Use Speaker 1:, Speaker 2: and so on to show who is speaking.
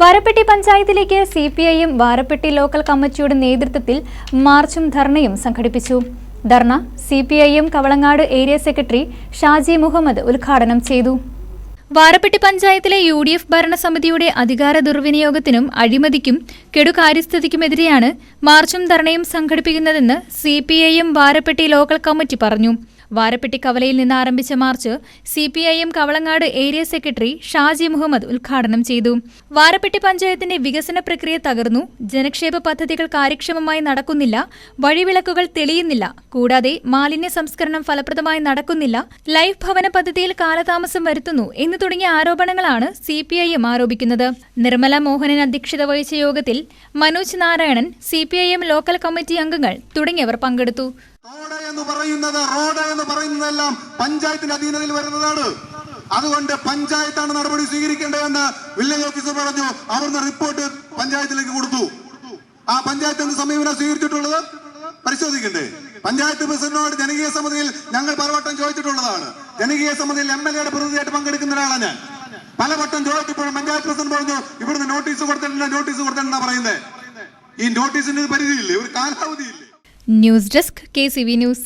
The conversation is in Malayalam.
Speaker 1: വാരപ്പെട്ടി പഞ്ചായത്തിലേക്ക് സി പി ഐയും വാരപ്പെട്ടി ലോക്കൽ കമ്മിറ്റിയുടെ നേതൃത്വത്തിൽ മാർച്ചും ധർണയും സംഘടിപ്പിച്ചു. ധർണ സി പി ഐയും കവളങ്ങാട് ഏരിയ സെക്രട്ടറി ഷാജി മുഹമ്മദ് ഉദ്ഘാടനം ചെയ്തു. വാരപ്പെട്ടി പഞ്ചായത്തിലെ യു ഡി എഫ് ഭരണസമിതിയുടെ അധികാര ദുർവിനിയോഗത്തിനും അഴിമതിക്കും കെടുകാര്യസ്ഥിതിക്കുമെതിരെയാണ് മാർച്ചും ധർണയും സംഘടിപ്പിക്കുന്നതെന്ന് C P I M Varappetty local committee പറഞ്ഞു. വാരപ്പെട്ടി കവലയിൽ നിന്ന് ആരംഭിച്ച March C P I M Kavalangad area secretary Shaji Muhammad ഉദ്ഘാടനം ചെയ്തു. വാരപ്പെട്ടി പഞ്ചായത്തിന്റെ വികസന പ്രക്രിയ തകർന്നു. ജനക്ഷേപ പദ്ധതികൾ കാര്യക്ഷമമായി നടക്കുന്നില്ല. വഴിവിളക്കുകൾ തെളിയുന്നില്ല. കൂടാതെ മാലിന്യ സംസ്കരണം ഫലപ്രദമായി നടക്കുന്നില്ല. ലൈഫ് ഭവന പദ്ധതിയിൽ കാലതാമസം വരുത്തുന്നു എന്ന് തുടങ്ങിയ ആരോപണങ്ങളാണ് സി പി ഐ എം ആരോപിക്കുന്നത്. നിർമ്മല മോഹനൻ അധ്യക്ഷത വഹിച്ച യോഗത്തിൽ Manoj Narayanan C P I M local committee അംഗങ്ങൾ തുടങ്ങിയവർ പങ്കെടുത്തു.
Speaker 2: റോഡ് എന്ന് പറയുന്നത് റോഡ് എന്ന് പറയുന്നതെല്ലാം പഞ്ചായത്തിന്റെ അധീനതയിൽ വരുന്നതാണ്. അതുകൊണ്ട് പഞ്ചായത്താണ് നടപടി സ്വീകരിക്കേണ്ടതെന്ന് വില്ലേജ് ഓഫീസർ പറഞ്ഞു. അവിടുന്ന് റിപ്പോർട്ട് പഞ്ചായത്തിലേക്ക് കൊടുത്തു. ആ പഞ്ചായത്ത് സമീപനം സ്വീകരിച്ചിട്ടുള്ളത്? പരിശോധിക്കണ്ടേ? പഞ്ചായത്ത് പ്രസിഡന്റിനോട് ജനകീയ സമിതിയിൽ ഞങ്ങൾ പലവട്ടം ചോദിച്ചിട്ടുള്ളതാണ്. ജനകീയ സമിതിയിൽ എം എൽ എയുടെ പ്രതിനിധിയായിട്ട് പങ്കെടുക്കുന്ന ഒരാളാണ് ഞാൻ. പലവട്ടം ചോദിച്ചപ്പോഴും പഞ്ചായത്ത് പ്രസിഡന്റ് പറഞ്ഞു ഇവിടുന്ന് നോട്ടീസ് കൊടുത്തിട്ടില്ല നോട്ടീസ് കൊടുത്തിട്ടില്ല പറയുന്നത് ഈ നോട്ടീസിന് പരിധിയില്ലേ? ഒരു കാലാവധിയില്ലേ?
Speaker 1: News desk K C V news.